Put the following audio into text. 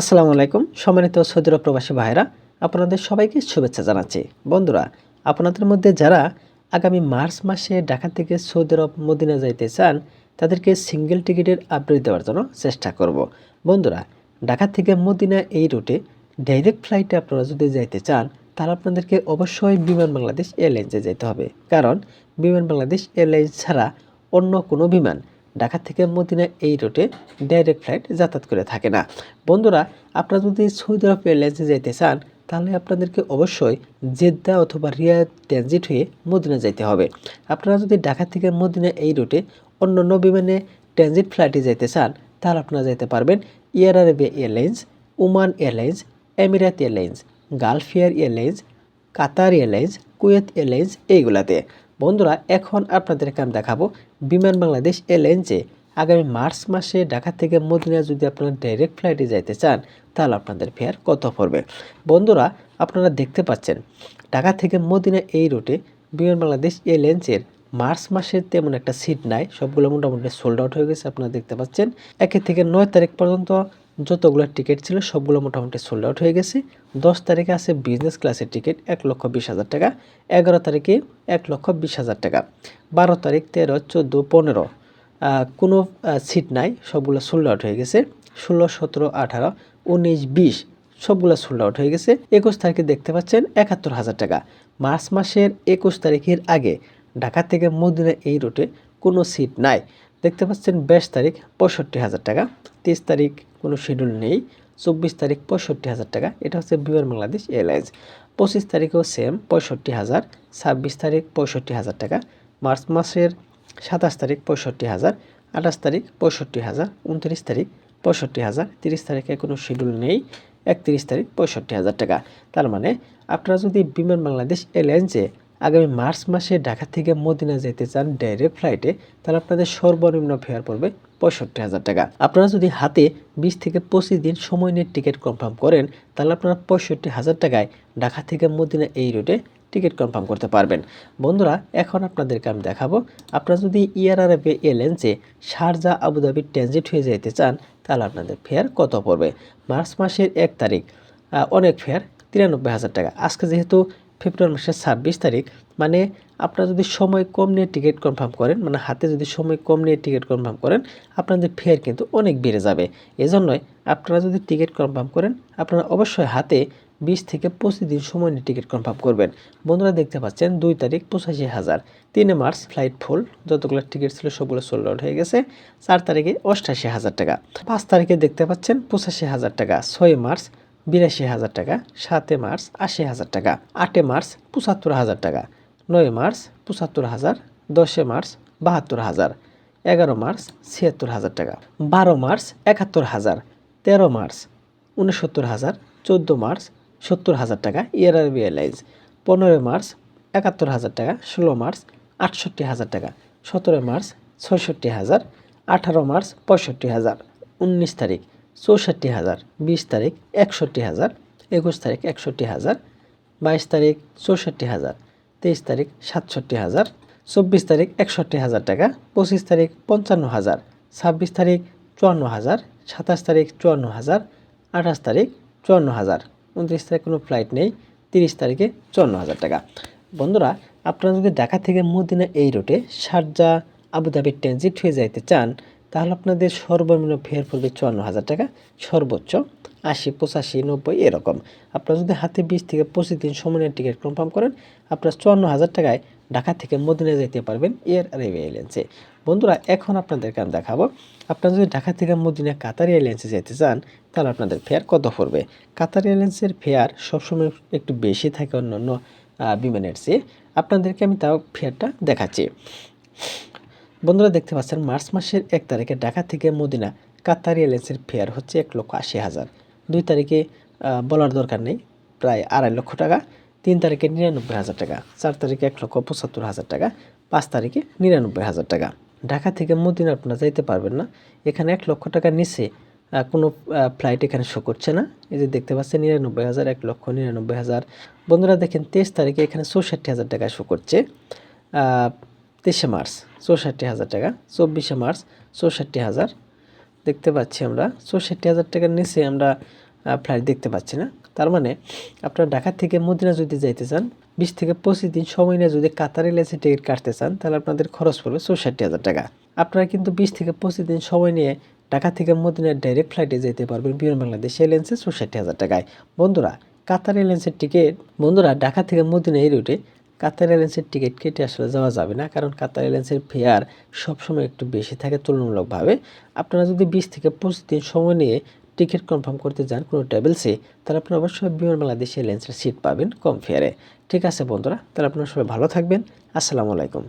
আসসালামু আলাইকুম, সম্মানিত সৌদি আরব প্রবাসী ভাইরা আপনাদের সবাইকে শুভেচ্ছা জানাচ্ছি। বন্ধুরা, আপনাদের মধ্যে যারা আগামী মার্চ মাসে ঢাকা থেকে সৌদি আরব মদিনা যাইতে চান, তাদেরকে সিঙ্গেল টিকিটের আপডেট দেওয়ার জন্য চেষ্টা করব। বন্ধুরা, ঢাকা থেকে মদিনা এই রুটে ডাইরেক্ট ফ্লাইটে আপনারা যদি যাইতে চান, তাহলে আপনাদেরকে অবশ্যই বিমান বাংলাদেশ এয়ারলাইন্সে যেতে হবে। কারণ, বিমান বাংলাদেশ এয়ারলাইন্স ছাড়া অন্য কোনো বিমান ঢাকা থেকে মদিনা এই রুটে ডাইরেক্ট ফ্লাইট যাতায়াত করে থাকে না। বন্ধুরা, আপনারা যদি সৌদি আরব এয়ারলাইন্সে যেতে চান, তাহলে আপনাদেরকে অবশ্যই জেদ্দা অথবা রিয়াদ ট্রানজিট হয়ে মদিনা যেতে হবে। আপনারা যদি ঢাকা থেকে মদিনা এই রুটে অন্য অন্য বিমানে ট্রানজিট ফ্লাইটে যেতে চান, তাহলে আপনারা যেতে পারবেন Air Arabia airlines Oman airlines Emirates airlines Gulf Air airlines Qatar airlines Kuwait airlines এইগুলাতে। বন্ধুরা, এখন আপনাদেরকে আমি দেখাবো বিমান বাংলাদেশ এয়ারলাইন্সে আগামী মার্চ মাসে ঢাকা থেকে মদিনা যদি আপনারা ডাইরেক্ট ফ্লাইটে যাইতে চান, তাহলে আপনাদের ফেয়ার কত পড়বে? বন্ধুরা, আপনারা দেখতে পাচ্ছেন, ঢাকা থেকে মদিনা এই রুটে বিমান বাংলাদেশ এয়ারলাইন্সের মার্চ মাসের তেমন একটা সিট নাই, সবগুলো মোটামুটি সোল্ড আউট হয়ে গেছে, আপনারা দেখতে পাচ্ছেন। একে থেকে নয় তারিখ পর্যন্ত যতগুলো টিকিট ছিল, সবগুলো মোটামুটি সোল্ড আউট হয়ে গেছে। দশ তারিখে আছে বিজনেস ক্লাসের টিকিট এক লক্ষ বিশ হাজার টাকা। এগারো তারিখে এক লক্ষ বিশ হাজার টাকা। বারো তারিখ, তেরো, চোদ্দ, পনেরো কোনো সিট নাই, সবগুলো সোল্ড আউট হয়ে গেছে। ষোলো, সতেরো, আঠারো, উনিশ, বিশ, সবগুলো সোল্ড আউট হয়ে গেছে। একুশ তারিখে দেখতে পাচ্ছেন একাত্তর হাজার টাকা। মার্চ মাসের একুশ তারিখের আগে ঢাকা থেকে মদিনা এই রুটে কোনো সিট নাই। দেখতে পাচ্ছেন বাইশ তারিখ, পঁয়ষট্টি হাজার টাকা। তেইশ তারিখ কোনো শিডিউল নেই, চব্বিশ তারিখ পঁয়ষট্টি হাজার টাকা। এটা হচ্ছে বিমান বাংলাদেশ এয়ারলাইন্স। পঁচিশ তারিখেও সেম পঁয়ষট্টি হাজার। ছাব্বিশ তারিখ পঁয়ষট্টি হাজার টাকা। মার্চ মাসের সাতাশ তারিখ পঁয়ষট্টি হাজার। আঠাশ তারিখ পঁয়ষট্টি হাজার। উনত্রিশ তারিখ পঁয়ষট্টি হাজার। তিরিশ তারিখে কোনো শিডিউল নেই, একত্রিশ তারিখ পঁয়ষট্টি হাজার টাকা। তার মানে আপনারা যদি বিমান বাংলাদেশ এয়ারলাইন্সে আগামী মার্চ মাসে ঢাকা থেকে মদিনা যেতে চান ডাইরেক্ট ফ্লাইটে তাহলে আপনাদের সর্বনিম্ন ফেয়ার পড়বে পঁয়ষট্টি হাজার টাকা। আপনারা যদি হাতে বিশ থেকে পঁচিশ দিন সময় নিয়ে টিকিট কনফার্ম করেন, তাহলে আপনারা পঁয়ষট্টি হাজার টাকায় ঢাকা থেকে মদিনা এই রুটে টিকিট কনফার্ম করতে পারবেন। বন্ধুরা, এখন আপনাদেরকে আমি দেখাবো, আপনারা যদি ইয়ার আরবে এয়ারলাইন্সে শারজা আবুধাবি ট্রানজিট হয়ে যেতে চান, তাহলে আপনাদের ফেয়ার কত পড়বে? মার্চ মাসের এক তারিখ অনেক ফেয়ার তিরানব্বই হাজার টাকা। আজকে যেহেতু ফেব্রুয়ারি মাসের ছাব্বিশ তারিখ মানে আপনারা যদি সময় কম নিয়ে টিকিট কনফার্ম করেন মানে হাতে যদি সময় কম নিয়ে টিকিট কনফার্ম করেন, আপনাদের ফেয়ার কিন্তু অনেক বেড়ে যাবে। এজন্যই আপনারা যদি টিকিট কনফার্ম করেন, আপনারা অবশ্যই হাতে বিশ থেকে পঁচিশ দিন সময় নিয়ে টিকিট কনফার্ম করবেন। বন্ধুরা দেখতে পাচ্ছেন, দুই তারিখ পঁচাশি হাজার, তিনে মার্চ ফ্লাইট ফুল, যতগুলো টিকিট ছিল সবগুলো সোল্ড আউট হয়ে গেছে, চার তারিখে অষ্টাশি হাজার টাকা। পাঁচ তারিখে দেখতে পাচ্ছেন, পঁচাশি হাজার টাকা, ছয় মার্চ বিরাশি হাজার টাকা, সাতে মার্চ আশি হাজার টাকা, আটে মার্চ পঁচাত্তর হাজার টাকা, নয় মার্চ পঁচাত্তর হাজার, দশে মার্চ বাহাত্তর হাজার, এগারো মার্চ ছিয়াত্তর হাজার টাকা, বারো মার্চ একাত্তর হাজার, তেরো মার্চ উনসত্তর হাজার, চোদ্দ মার্চ সত্তর হাজার টাকা ইয়ার এয়ারলাইন্স পনেরোই মার্চ একাত্তর হাজার টাকা, ষোলো মার্চ আটষট্টি হাজার টাকা, সতেরো মার্চ ছয়ষট্টি হাজার, আঠারো মার্চ পঁয়ষট্টি হাজার, উনিশ তারিখ। চৌষট্টি হাজার, বিশ তারিখ একষট্টি হাজার, একুশ তারিখ একষট্টি হাজার, বাইশ তারিখ চৌষট্টি হাজার, তেইশ তারিখ সাতষট্টি হাজার, চব্বিশ তারিখ একষট্টি হাজার টাকা, পঁচিশ তারিখ পঞ্চান্ন হাজার, ছাব্বিশ তারিখ চুয়ান্ন হাজার, সাতাশ তারিখ চুয়ান্ন হাজার, আঠাশ তারিখ চুয়ান্ন হাজার, উনত্রিশ তারিখ কোনো ফ্লাইট নেই, তিরিশ তারিখে চুয়ান্ন হাজার টাকা। বন্ধুরা, আপনারা যদি ঢাকা থেকে মদিনা এই রুটে শারজা আবুধাবি ট্রানজিট হয়ে যাইতে চান তাহলে আপনাদের সর্বনিম্ন ফেয়ার পড়বে চুয়ান্ন হাজার টাকা, সর্বোচ্চ আশি, পঁচাশি, নব্বই, এরকম। আপনারা যদি হাতে বিশ থেকে পঁচিশ দিন সময়ের টিকিট কনফার্ম করেন, আপনার চুয়ান্ন হাজার টাকায় ঢাকা থেকে মদিনা যেতে পারবেন এয়ার আরবি এয়ারলাইন্সে বন্ধুরা, এখন আপনাদেরকে আমি দেখাবো, আপনারা যদি ঢাকা থেকে মদিনা কাতার এয়ারলাইন্সে যেতে চান, তাহলে আপনাদের ফেয়ার কত পড়বে? কাতার এয়ারলাইন্সের ফেয়ার সবসময় একটু বেশি থাকে অন্য অন্য বিমানের চেয়ে। আপনাদেরকে আমি তাও ফেয়ারটা দেখাচ্ছি। বন্ধুরা দেখতে পাচ্ছেন, মার্চ মাসের এক তারিখে ঢাকা থেকে মদিনা, কাতার এয়ারলাইন্সের ফেয়ার হচ্ছে এক লক্ষ আশি হাজার। দুই তারিখে বলার দরকার নেই, প্রায় আড়াই লক্ষ টাকা, তিন তারিখে নিরানব্বই হাজার টাকা, চার তারিখে এক লক্ষ পঁচাত্তর হাজার টাকা, পাঁচ তারিখে নিরানব্বই হাজার টাকা। ঢাকা থেকে মদিনা আপনারা যাইতে পারবেন না, এখানে এক লক্ষ টাকার নিচে কোনো ফ্লাইট এখানে শো করছে না। এই যে দেখতে পাচ্ছেন, নিরানব্বই হাজার, এক লক্ষ নিরানব্বই হাজার। বন্ধুরা দেখেন, তেইশ তারিখে এখানে চৌষট্টি হাজার টাকা শো করছে। তেইশে মার্চ, চৌষট্টি হাজার টাকা, চব্বিশে মার্চ, চৌষট্টি হাজার। দেখতে পাচ্ছি আমরা, চৌষট্টি হাজার টাকার নিচে আমরা ফ্লাইট দেখতে পাচ্ছি না। তার মানে আপনারা ঢাকা থেকে মদিনা যদি যাইতে চান, বিশ থেকে পঁচিশ দিন সময় নিয়ে যদি কাতার এয়ারলাইন্সের টিকিট কাটতে চান, তাহলে আপনাদের খরচ পড়বে চৌষট্টি হাজার টাকা। আপনারা কিন্তু বিশ থেকে পঁচিশ দিন সময় নিয়ে ঢাকা থেকে মদিনার ডাইরেক্ট ফ্লাইটে যেতে পারবেন বিমান বাংলাদেশ এয়ারলাইন্সে চৌষট্টি হাজার টাকায়। বন্ধুরা, কাতার এয়ারলাইন্সের টিকিট, বন্ধুরা, ঢাকা থেকে মদিনা এই রুটে কাতার এয়ারলাইন্সের টিকিট কেটে আসলে যাওয়া যাবে না। কারণ কাতার এয়ারলাইন্সের ফেয়ার সবসময় একটু বেশি থাকে তুলনামূলকভাবে। আপনারা যদি বিশ থেকে পঁচিশ দিন সময় নিয়ে টিকিট কনফার্ম করতে যান কোনো ট্রাভেলসে তাহলে আপনারা অবশ্যই বিমান বাংলাদেশ এয়ারলাইন্সের সিট পাবেন কম ফেয়ারে ঠিক আছে বন্ধুরা, তাহলে আপনারা সবাই ভালো থাকবেন। আসসালামু আলাইকুম।